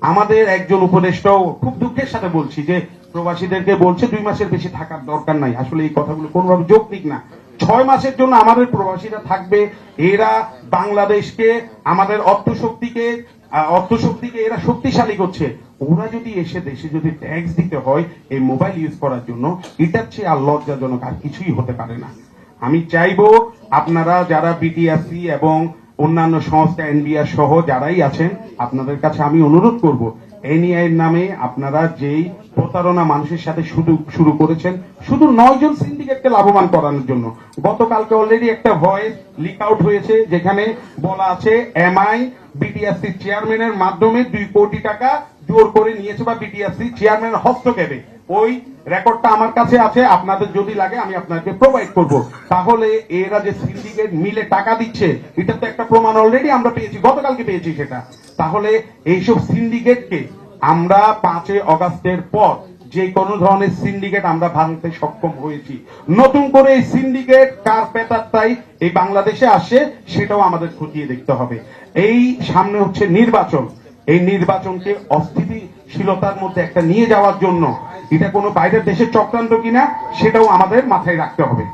আমাদের একজন উপদেষ্টাও খুব দুঃখের সাথে বলছি যে প্রবাসীদেরকে বলছে দুই মাসের বেশি থাকার দরকার নাই। আসলে এই কথাগুলো কোনোভাবে যৌক্তিক না। ছয় মাসের জন্য আমাদের প্রবাসীরা থাকবে। এরা বাংলাদেশকে, আমাদের অর্থশক্তিকে অর্থশক্তিকে এরা শক্তিশালী করছে। ওরা যদি এসে দেশে যদি ট্যাক্স দিতে হয়, এই মোবাইল ইউজ করার জন্য, এটার চেয়ে আর লজ্জাজনক আর কিছুই হতে পারে না। আমি চাইব আপনারা যারা বিটিআরসি এবং অন্যান্য সংস্থা এনবিআর সহ যারাই আছেন, আপনাদের কাছে আমি অনুরোধ করব এনইআই নামে আপনারা যেই প্রতারণা মানুষের সাথে শুরু শুরু করেছেন, শুধু নয় জন সিন্ডিকেটকে লাভবান করানোর জন্য। গতকালকে অলরেডি একটা ভয়েস লিক আউট হয়েছে, যেখানে বলা আছে এমআই বিটিআরসি চেয়ারম্যানের মাধ্যমে দুই কোটি টাকা জোর করে নিয়েছে বা বিটিআরসি চেয়ারম্যানের হস্তক্ষেপে। ওই রেকর্ডটা আমার কাছে আছে, আপনাদের যদি লাগে আমি আপনাকে প্রোভাইড করব। তাহলে এরা যে সিন্ডিকেট মিলে টাকা দিচ্ছে, এটা তো একটা প্রমাণ অলরেডি আমরা পেয়েছি, গতকালকে পেয়েছি সেটা। তাহলে এইসব সিন্ডিকেটকে আমরা পাঁচই অগাস্টের পর যে কোনো ধরনের সিন্ডিকেট আমরা ভাঙতে সক্ষম হয়েছি। নতুন করে এই সিন্ডিকেট কার পেতারটাই এই বাংলাদেশে আসে, সেটাও আমাদের খতিয়ে দেখতে হবে। এই সামনে হচ্ছে নির্বাচন। এই নির্বাচনকে অস্থিতিশীলতার মধ্যে একটা নিয়ে যাওয়ার জন্য এটা কোনো বাইরের দেশের চক্রান্ত কিনা সেটাও আমাদের মাথায় রাখতে হবে।